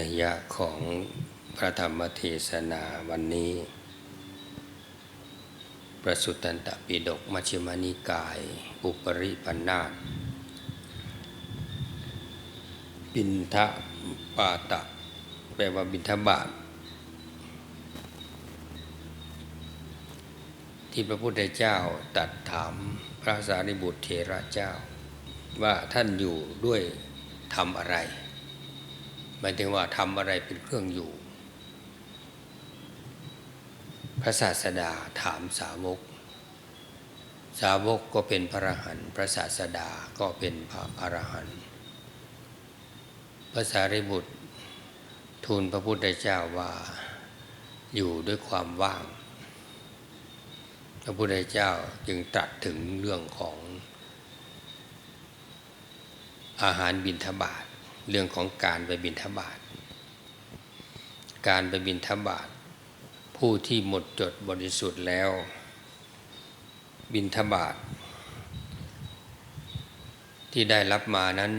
นัยยะของพระธรรมเทศนาวันนี้ ประสุตันตปิฎกมัชฌิมานิกาย อุปริปันธาตบินทะปาตะ แปลว่าบินทบาท ที่พระพุทธเจ้าตัดถามพระสารีบุตรเทระเจ้า ว่าท่านอยู่ด้วยทำอะไร หมายถึงว่าทำอะไรเป็นเครื่องอยู่ พระศาสดาถามสาวก สาวกก็เป็นพระอรหันต์พระศาสดาก็เป็นพระอรหันต์พระสารีบุตร ทูลพระพุทธเจ้าว่าอยู่ด้วยความว่าง พระพุทธเจ้าจึงตรัสถึงเรื่องของอาหารบิณฑบาต เรื่องของการไปบิณฑบาตการไปบิณฑบาตผู้ที่หมดจดบริสุทธิ์แล้ว บิณฑบาตที่ได้รับมานั้น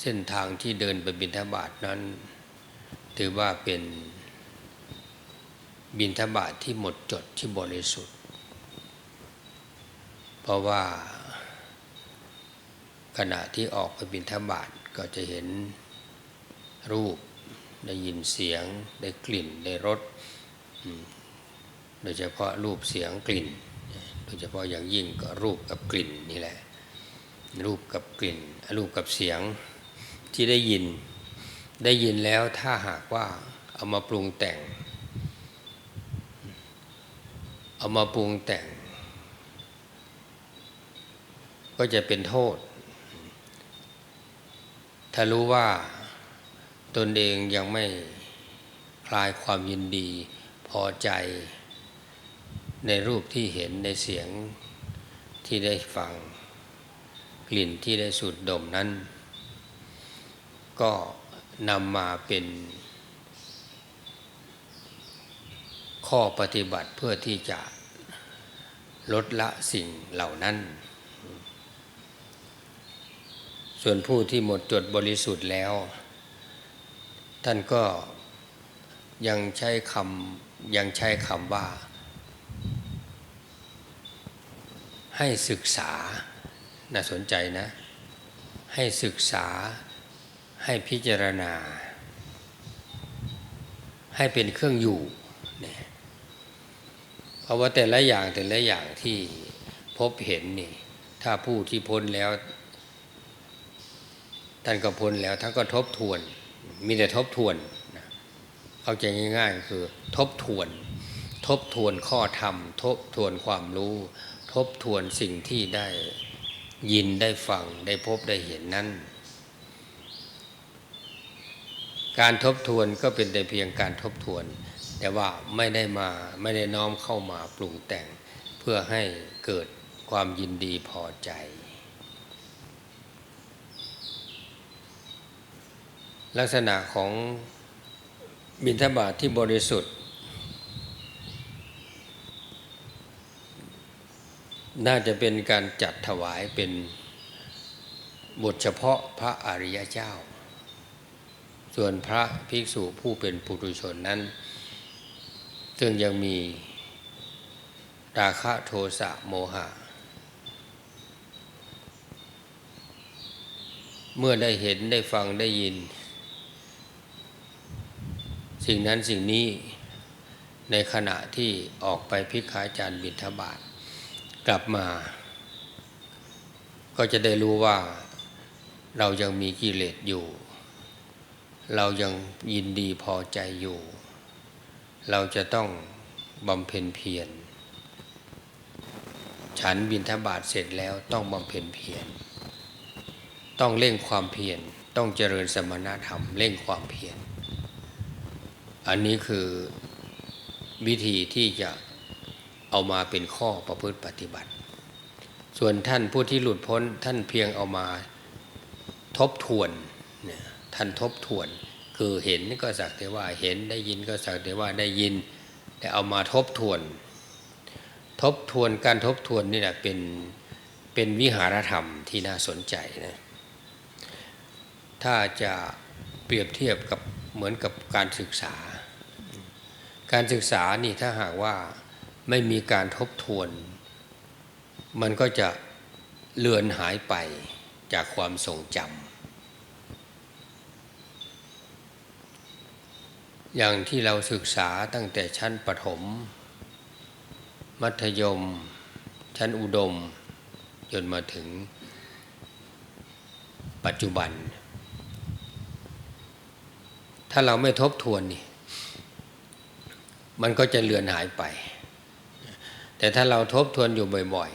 เส้นทางที่เดินไปบิณฑบาตนั้น ถือว่าเป็นบิณฑบาทที่หมดจดที่บริสุทธิ์ เพราะว่าขณะที่ออกไปบิณฑบาต ก็จะเห็นรูปได้ยินเสียงได้กลิ่นได้รสโดยเฉพาะรูปเสียงกลิ่น โดยเฉพาะอย่างยิ่งก็รูปกับกลิ่นนี่แหละ รูปกับกลิ่น รูปกับเสียงที่ได้ยินได้ยินแล้วถ้าหากว่าเอามาปรุงแต่ง เอามาปรุงแต่ง ก็จะเป็นโทษ ถ้ารู้ว่าตนเองยังไม่คลายความยินดีพอใจ ในรูปที่เห็นในเสียงที่ได้ฟัง กลิ่นที่ได้สูดดมนั้น ก็นำมาเป็น ข้อปฏิบัติเพื่อที่จะลดละสิ่งเหล่านั้น ส่วนผู้ที่หมดจดบริสุทธิ์แล้ว ท่านก็ยังใช้คำยังใช้คำว่า ให้ศึกษา น่าสนใจนะ ให้ศึกษาให้พิจารณา ให้เป็นเครื่องอยู่เนี่ยเพราะว่าแต่ละอย่างแต่ละอย่างที่พบเห็นนี่ ถ้าผู้ที่พ้นแล้ว ท่านก็พ้นแล้วท่านก็ทบทวน มีแต่ทบทวนนะเข้าใจง่ายๆ คือ ทบทวน ทบทวนข้อธรรม ทบทวนความรู้ ทบทวนสิ่งที่ได้ยินได้ฟังได้พบได้เห็นนั้น การทบทวนก็เป็นแต่เพียงการทบทวน แต่ว่าไม่ได้มาไม่ได้น้อมเข้ามาปรุงแต่ง เพื่อให้เกิดความยินดีพอใจ ลักษณะของบิณฑบาตทที่บริสุทธิ์ น่าจะเป็นการจัดถวายเป็นบทเฉพาะพระอริยเจ้า ส่วนพระภิกษุผู้เป็นปุถุชนนั้น ซึ่งยังมีราคะโทสะโมหะ เมื่อได้เห็นได้ฟังได้ยิน สิ่งนั้นสิ่งนี้ในขณะที่ออกไปพิกาจารย์บิณฑบาตกลับมา ก็จะได้รู้ว่าเรายังมีกิเลสอยู่ เรายังยินดีพอใจอยู่ เราจะต้องบำเพ็ญเพียรฉันบินทบาทเสร็จแล้วต้องบำเพ็ญเพียรต้องเร่งความเพียรต้องเจริญสมณธรรมเร่งความเพียร อันนี้คือวิธีที่จะเอามาเป็นข้อประพฤติปฏิบัติ ส่วนท่านผู้ที่หลุดพ้นท่านเพียงเอามาทบทวนเนี่ยท่านทบทวน คือเห็นก็สักแต่ว่าเห็นได้ยินก็สักแต่ว่าได้ยิน แต่เอามาทบทวน ทบทวนการทบทวนนี่แหละเป็นเป็นวิหารธรรมที่น่าสนใจนะถ้าจะเปรียบเทียบกับเหมือนกับการศึกษา การศึกษานี่ถ้าหากว่าไม่มีการทบทวน มันก็จะเลือนหายไปจากความทรงจำอย่างที่เราศึกษาตั้งแต่ชั้นประถม มัธยม ชั้นอุดม จนมาถึง ปัจจุบัน ถ้าเราไม่ทบทวนนี่ มันก็จะเลือนหายไป แต่ถ้าเราทบทวนอยู่บ่อย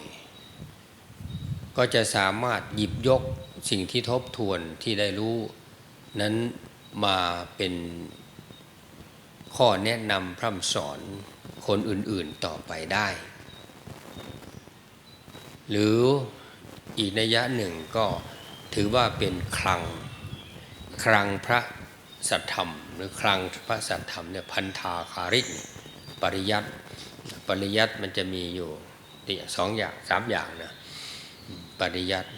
ๆ ก็จะสามารถหยิบยกสิ่งที่ทบทวนที่ได้รู้ นั้นมาเป็นข้อแนะนำพร่ำสอนคนอื่นๆต่อไปได้ หรืออีกนัยยะหนึ่งก็ถือว่าเป็นคลังคลังพระสัทธรรม หรือคลังพระสัทธรรมเนี่ยพันธาคาริก ปริยัติปริยัติมันจะมีอยู่สองอย่างสามอย่างนะปริยัติ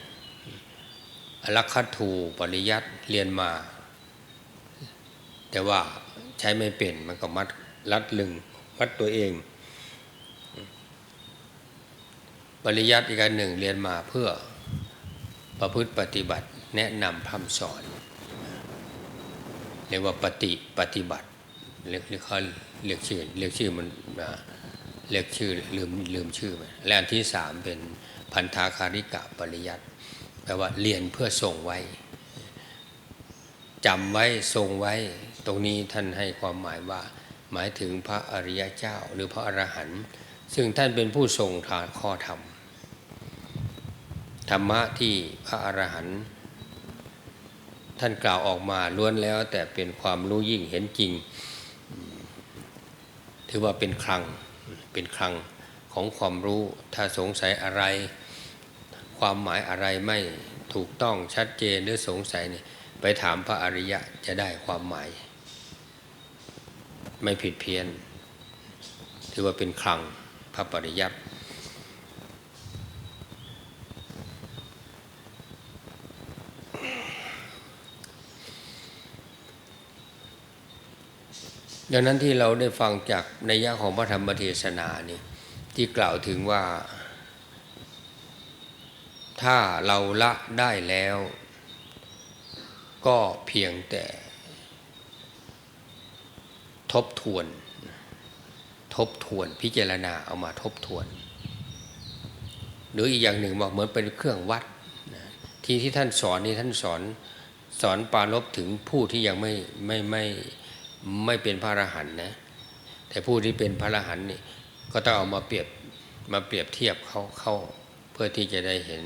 อลักขทูปริยัติเรียนมา แต่ว่าใช้ไม่เป็นมันก็มัดรัดลึงมัดตัวเอง ปริยัติอีกอันหนึ่งเรียนมาเพื่อประพฤติปฏิบัติแนะนำพร่ำสอนเรียกว่าปฏิปฏิบัติ เรียกเรียกเขาเรียกชื่อเรียกชื่อมันเรียกชื่อลืมลืมชื่อไปและอันที่สามเป็นพันธาคาริกะปริยัติแปลว่าเรียนเพื่อส่งไว้จำไว้ทรงไว้ ตรงนี้ท่านให้ความหมายว่า หมายถึงพระอริยเจ้า หรือพระอรหันต์ซึ่งท่านเป็นผู้ทรงทานข้อธรรม ธรรมะที่พระอรหันต์ท่านกล่าวออกมาล้วนแล้วแต่เป็นความรู้ยิ่งเห็นจริง ถือว่าเป็นคลังเป็นคลังของความรู้ถ้าสงสัยอะไร ความหมายอะไรไม่ถูกต้องชัดเจนหรือสงสัยเนี่ยไปถามพระอริยะจะได้ความหมาย ไม่ผิดเพี้ยน ถือว่าเป็นคลังพระปริยัติ ดังนั้นที่เราได้ฟังจากในยะของพระธรรมเทศนานี่ที่กล่าวถึงว่า ถ้าเราละได้แล้ว ก็เพียงแต่ ทบทวน ทบทวนพิจารณาเอามาทบทวน หรืออีกอย่างหนึ่งบอกเหมือนเป็นเครื่องวัดที่ที่ท่านสอนนี่ท่านสอนสอนปาลบถึงผู้ที่ยังไม่ไม่ไม่ไม่ ไม่เป็นพระอรหันต์นะ แต่ผู้ที่เป็นพระอรหันต์นี่ก็ต้องเอามาเปรียบมาเปรียบเทียบเขาเข้าเพื่อที่จะได้เห็น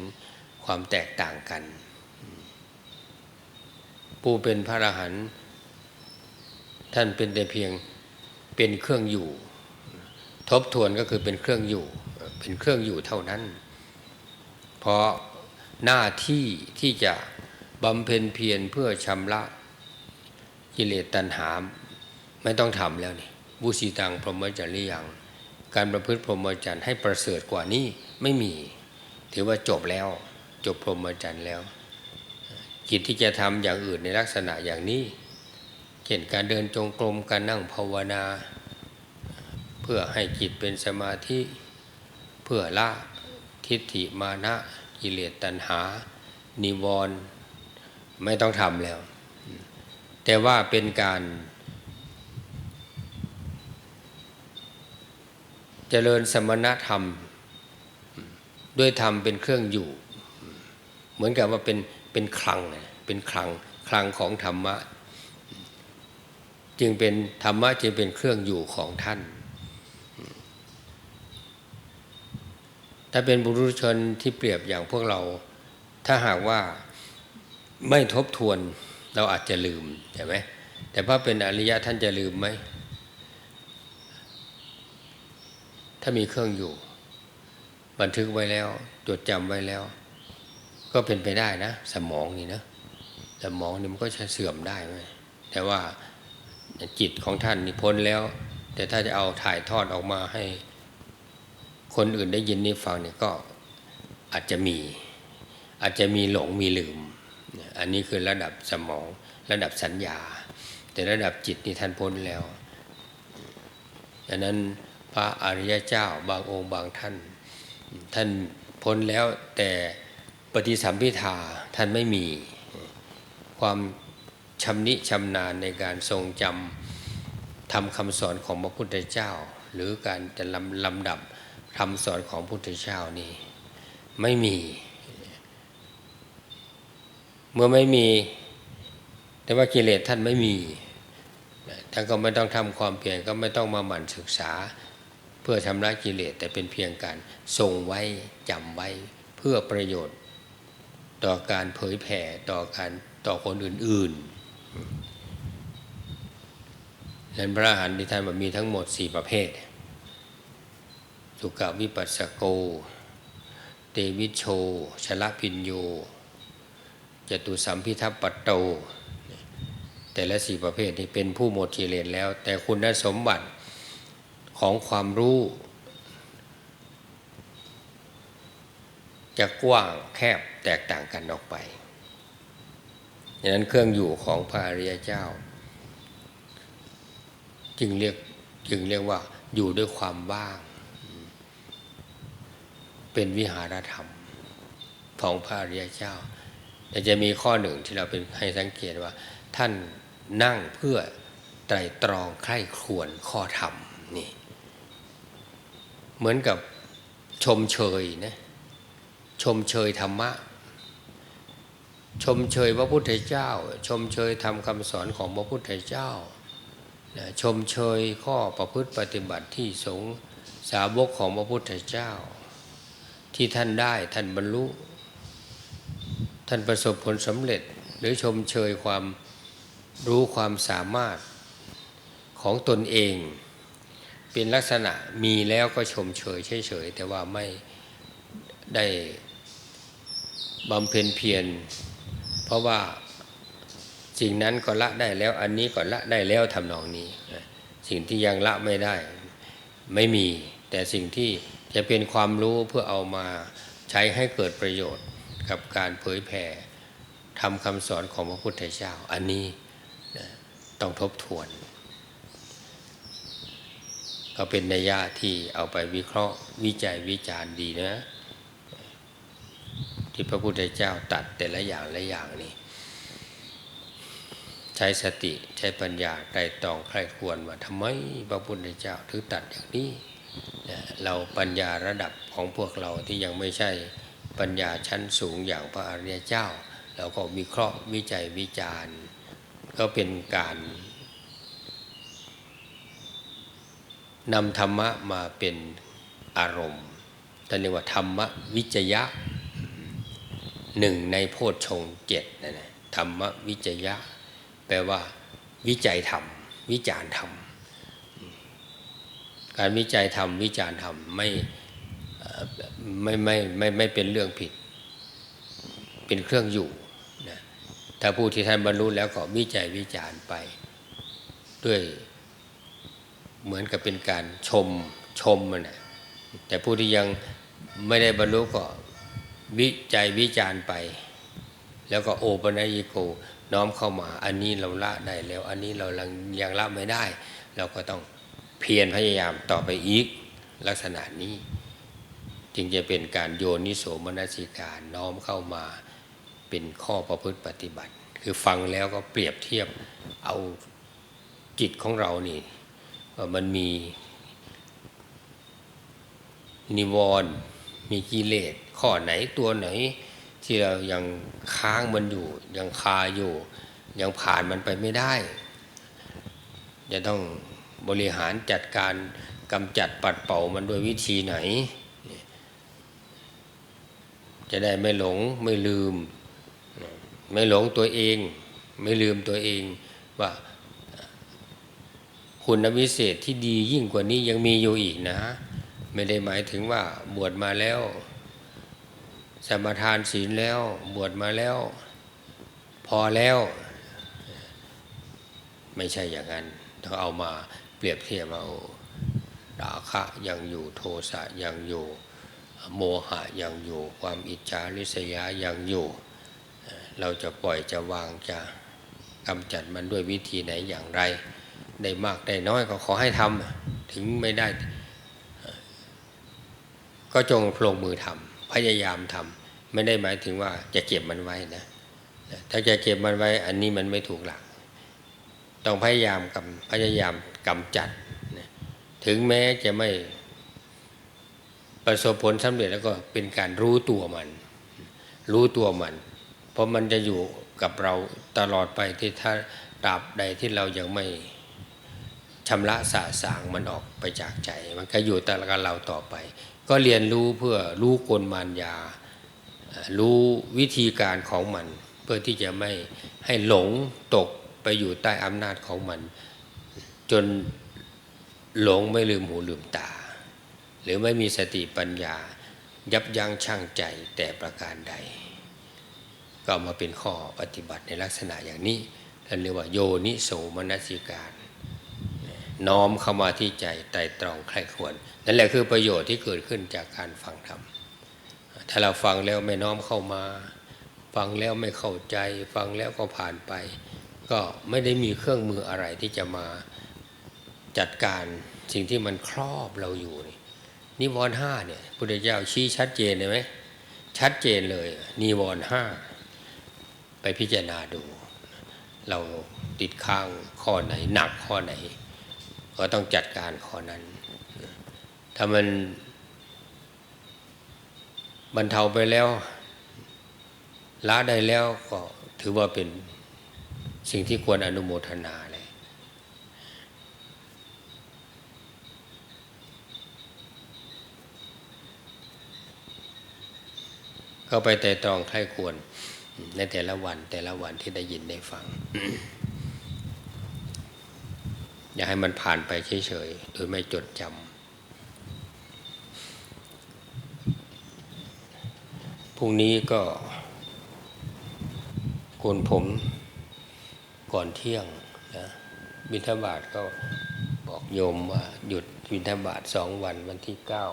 ความแตกต่างกัน ผู้เป็นพระอรหันต์ท่านเป็นแต่เพียงเป็นเครื่องอยู่ ทบทวนก็คือเป็นเครื่องอยู่ เป็นเครื่องอยู่เท่านั้น เพราะหน้าที่ที่จะบำเพ็ญเพียรเพื่อชำระกิเลสตัณหา ไม่ต้องทำแล้วนี่บุสีตังพรหมจรรย์อยังการประพฤติพรหมจรรย์ให้ประเสริฐกว่านี้ไม่มี ถือว่าจบแล้ว จบพรหมจรรย์แล้วจิตที่จะทำอย่างอื่นในลักษณะอย่างนี้เช่นการเดินจงกรมการนั่งภาวนา เพื่อให้จิตเป็นสมาธิเพื่อละทิฏฐิมานะกิเลสตัณหา นิวรณ์ไม่ต้องทำแล้ว แต่ว่าเป็นการ เจริญสมณธรรม ด้วยธรรมเป็นเครื่องอยู่ เหมือนกับว่าเป็นเป็นคลังเป็นคลังคลังของธรรมะ จึงเป็นธรรมะจึงเป็นเครื่องอยู่ของท่าน ถ้าเป็นบุรุษชนที่เปรียบอย่างพวกเรา ถ้าหากว่าไม่ทบทวนเราอาจจะลืมใช่ไหมแต่พระเป็นอริยะท่านจะลืมไหม ถ้ามีเครื่องอยู่ บันทึกไว้แล้ว จดจำไว้แล้ว ก็เป็นไปได้นะ สมองนี่นะ สมองนี่มันก็จะเสื่อมได้ไหมแต่ว่าจิตของท่านนี่พ้นแล้ว แต่ถ้าจะเอาถ่ายทอดออกมาให้ คนอื่นได้ยินนี่ฟังเนี่ยก็อาจจะมี อาจจะมีหลงมีลืม อันนี้คือระดับสมอง ระดับสัญญา แต่ระดับจิตนี่ท่านพ้นแล้วดังนั้น พระอริยเจ้า บางองค์บางท่าน ท่านพ้นแล้วแต่ปฏิสัมพิทาท่านไม่มีความชำนิชำนาญในการทรงจำทำคำสอนของพระพุทธเจ้า หรือการจะลำลำดับคำสอนของพุทธเจ้านี่ไม่มี เมื่อไม่มี แต่ว่ากิเลสท่านไม่มีท่านก็ไม่ต้องทำความเพียรก็ไม่ต้องมาหมั่นศึกษา พื่อชำระกิเลสแต่เป็นเพียงการทรงไว้จำไว้เพื่อประโยชน์ ต่อการเผยแผ่ต่อการต่อคนอื่นๆนั้นพระอรหันต์ที่ท่านบอกมีทั้งหมดสี่ประเภทสุกวิปัสสโก เตวิโช ชละพินโย จตุสัมพิทัปปโต แต่ละสี่ประเภทนี้เป็นผู้หมดกิเลสแล้ว แต่คุณสมบัติ ของความรู้จะกว้างแคบแตกต่างกันออกไปดังนั้นเครื่องอยู่ของพระอริยเจ้า จึงเรียกจึงเรียกว่าอยู่ด้วยความว่าง เป็นวิหารธรรมของพระอริยเจ้า แต่จะมีข้อหนึ่งที่เราเป็นให้สังเกตว่า ท่านนั่งเพื่อไตรตรองใคร่ครวญข้อธรรมนี่ เหมือนกับชมเชยนะชมเชยธรรมะ ชมเชยพระพุทธเจ้า ชมเชยทำคำสอนของพระพุทธเจ้า ชมเชยข้อประพฤติปฏิบัติที่สงสาวกของพระพุทธเจ้า ที่ท่านได้ท่านบรรลุ ท่านประสบผลสำเร็จ หรือชมเชยความรู้ความสามารถของตนเอง เป็นลักษณะมีแล้วก็ชมเชยเฉยๆแต่ว่าไม่ได้บำเพ็ญเพียรเพราะว่าสิ่งนั้นก็ละได้แล้ว อันนี้ก็ละได้แล้วทำนองนี้ สิ่งที่ยังละไม่ได้ไม่มี แต่สิ่งที่จะเป็นความรู้เพื่อเอามาใช้ให้เกิดประโยชน์กับการเผยแผ่ทำคำสอนของพระพุทธเจ้า อันนี้ต้องทบทวน ก็เป็นนัยยะที่เอาไปวิเคราะห์วิจัยวิจารณ์ดีนะ ที่พระพุทธเจ้าตัดแต่ละอย่างละอย่างนี่ใช้สติใช้ปัญญาไตรตรองใครควรว่าทำไมพระพุทธเจ้าถึงตัดอย่างนี้เราปัญญาระดับของพวกเราที่ยังไม่ใช่ปัญญาชั้นสูงอย่างพระอริยเจ้า เราก็วิเคราะห์วิจัยวิจารณ์ ก็เป็นการ นำธรรมะมาเป็นอารมณ์ท่านเรียกว่าธรรมวิจยะหนึ่งในโพชฌงเจ็ดนะนะธรรมวิจยะ แปลว่าวิจัยธรรม วิจารธรรม การวิจัยธรรม วิจารธรรมไม่ไม่ไม่ไม่ไม่เป็นเรื่องผิด เป็นเครื่องอยู่นะถ้าผู้ที่ท่านบรรลุแล้วก็วิจัยวิจารไปด้วย เหมือนกับเป็นการชมชมมันนะแต่ผู้ที่ยังไม่ได้บรรลุก็วิจัยวิจารไป แล้วก็โอปนัญิโกน้อมเข้ามา อันนี้เราละได้แล้ว อันนี้เรายังละไม่ได้ เราก็ต้องเพียรพยายามต่อไปอีกลักษณะนี้ จึงจะเป็นการโยนิโสมนสิการน้อมเข้ามาเป็นข้อประพฤติปฏิบัติ คือฟังแล้วก็เปรียบเทียบเอาจิตของเรานี่ มันมีนิวรณ์มีกิเลสข้อไหนตัวไหน ที่เรายังค้างมันอยู่ ยังคาอยู่ ยังผ่านมันไปไม่ได้ จะต้องบริหารจัดการกำจัดปัดเป่ามันด้วยวิธีไหน จะได้ไม่หลงไม่ลืม ไม่หลงตัวเอง ไม่ลืมตัวเองว่า คุณวิเศษที่ดียิ่งกว่านี้ยังมีอยู่อีกนะ ไม่ได้หมายถึงว่าบวชมาแล้วสมทานศีลแล้วบวชมาแล้ว พอแล้ว ไม่ใช่อย่างนั้นต้องเอามาเปรียบเทียบเอาราคะยังอยู่โทสะยังอยู่โมหะยังอยู่ความอิจฉาริษยายังอยู่ เราจะปล่อยจะวางจะกำจัดมันด้วยวิธีไหนอย่างไร ได้มากได้น้อยก็ขอให้ทำถึงไม่ได้ ก็จงลงมือทำพยายามทำไม่ได้หมายถึงว่าจะเก็บมันไว้นะ ถ้าจะเก็บมันไว้ อันนี้มันไม่ถูกหลัก ต้องพยายามกำพยายามกำจัด ถึงแม้จะไม่ประสบผลสำเร็จแล้วก็เป็นการรู้ตัวมัน รู้ตัวมัน เพราะมันจะอยู่กับเราตลอดไปที่ถ้าตราบใดที่เรายังไม่ ชำระสาสางมันออกไปจากใจ มันก็อยู่แต่กับเราต่อไป ก็เรียนรู้เพื่อรู้กลมารยา รู้วิธีการของมัน เพื่อที่จะไม่ให้หลงตกไปอยู่ใต้อำนาจของมัน จนหลงไม่ลืมหูลืมตา หรือไม่มีสติปัญญา ยับยั้งชั่งใจแต่ประการใด ก็มาเป็นข้อปฏิบัติในลักษณะอย่างนี้ท่านเรียกว่าโยนิโสมนสิการ น้อมเข้ามาที่ใจไตรตรองใครควรนั่นแหละคือประโยชน์ที่เกิดขึ้นจากการฟังธรรมถ้าเราฟังแล้วไม่น้อมเข้ามา ฟังแล้วไม่เข้าใจ ฟังแล้วก็ผ่านไป ก็ไม่ได้มีเครื่องมืออะไรที่จะมาจัดการสิ่งที่มันครอบเราอยู่นี่นิวรณ์ห้าเนี่ยพุทธเจ้าชี้ชัดเจนเลยไหมชัดเจนเลยนิวรณ์ห้าไปพิจารณาดู เราติดข้างข้อไหนหนักข้อไหน ก็ต้องจัดการข้อนั้น ถ้ามันบรรเทาไปแล้วละได้แล้วก็ถือว่าเป็นสิ่งที่ควรอนุโมทนาเลยก็ไปแต่ตรองใครควรในแต่ละวันแต่ละวันที่ได้ยินได้ฟัง อย่าให้มันผ่านไปเฉยๆโดยไม่จดจำพรุ่งนี้ก็โกนผมก่อนเที่ยงนะบิณฑบาตก็บอกโยมว่าหยุดบิณฑบาตสองวันวันที่เก้า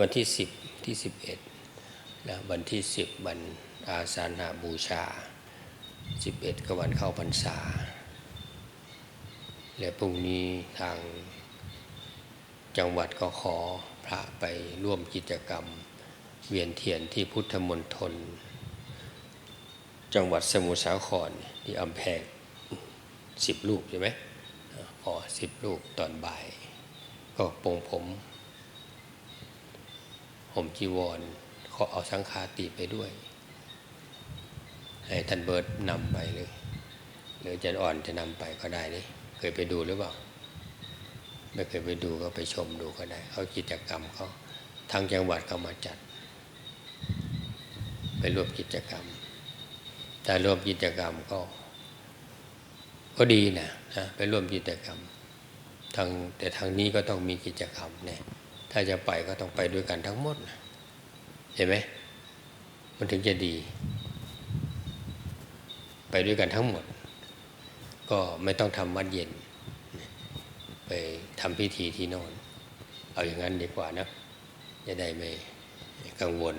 วันที่สิบที่สิบเอ็ดนะวันที่สิบวันอาสาฬหาบูชาสิบเอ็ดก็วันเข้าพรรษา และพรุ่งนี้ทางจังหวัดก็ขอพระไปร่วมกิจกรรม เวียนเทียนที่พุทธมณฑลจังหวัดสมุทรสาครที่อำแพงสิบลูกใช่ไหมขอสิบลูกตอนบ่าย ก็ปรงผมห่มจีวร ขอเอาสังฆาติไปด้วย ให้ท่านเบิร์ดนำไปเลย หรือจารย์อ่อนจะนำไปก็ได้เลย ยไปดูหรือเปล่า ไม่เคยไปดูก็ไปชมดูก็ได้เขากิจกรรมเขาทางจังหวัดเขามาจัด ไปร่วมกิจกรรมถ้าร่วมกิจกรรมก็ ก็ดีนะนะไปร่วมกิจกรรมทางแต่ทางนี้ก็ต้องมีกิจกรรมเนี่ยถ้าจะไปก็ต้องไปด้วยกันทั้งหมดนะเห็นไหมมันถึงจะดี ไปด้วยกันทั้งหมด ก็ไม่ต้องทำวัดเย็น ไปทำพิธีที่โน่นเอาอย่างนั้นดีกว่านะจะได้ไม่กังวล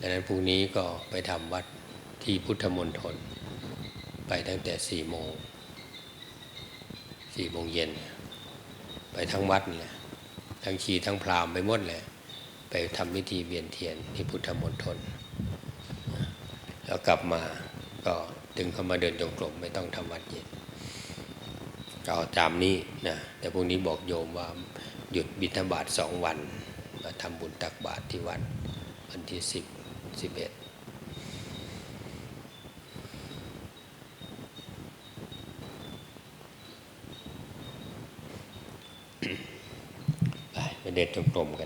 ดังนั้นพรุ่งนี้ก็ไปทำวัดที่พุทธมณฑลไปตั้งแต่สี่โมงสี่โมงเย็น ไปทั้งวัดนี่แหละทั้งชีทั้งพราหมณ์ไปหมดเลยไปทำพิธีเวียนเทียนที่พุทธมณฑลแล้วกลับมาก็ ถึงเข้ามาเดินจงกรมไม่ต้องทำวัดเย็นก็เอาตามนี้นะแต่พวกนี้บอกโยมว่าหยุดบิณฑบาตสองวัน มาทำบุญตักบาตรที่วัดวันที่สิบสิบเอ็ดไปเดินจงกรมกัน